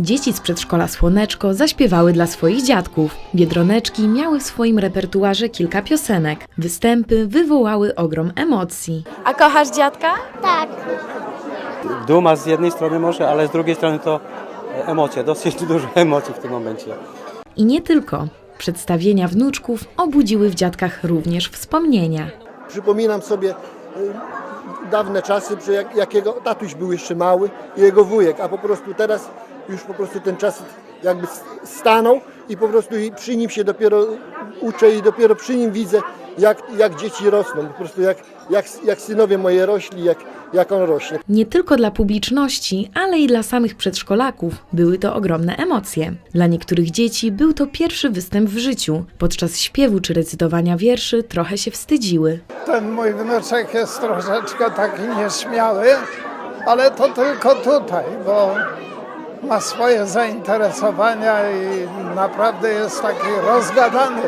Dzieci z przedszkola Słoneczko zaśpiewały dla swoich dziadków. Biedroneczki miały w swoim repertuarze kilka piosenek. Występy wywołały ogrom emocji. A kochasz dziadka? Tak, Duma z jednej strony może, ale z drugiej strony to emocje, dosyć dużo emocji w tym momencie. I nie tylko. Przedstawienia wnuczków obudziły w dziadkach również wspomnienia. Przypominam sobie dawne czasy, że jak, jakiego tatuś był jeszcze mały i jego wujek, a po prostu teraz już po prostu ten czas jakby stanął i po prostu i przy nim się dopiero uczę i dopiero przy nim widzę, jak, jak dzieci rosną, po prostu jak, jak, jak synowie moje rośli, jak, jak on rośnie. Nie tylko dla publiczności, ale i dla samych przedszkolaków były to ogromne emocje. Dla niektórych dzieci był to pierwszy występ w życiu. Podczas śpiewu czy recytowania wierszy trochę się wstydziły. Ten mój wnuczek jest troszeczkę taki nieśmiały, ale to tylko tutaj, bo ma swoje zainteresowania i naprawdę jest taki rozgadany.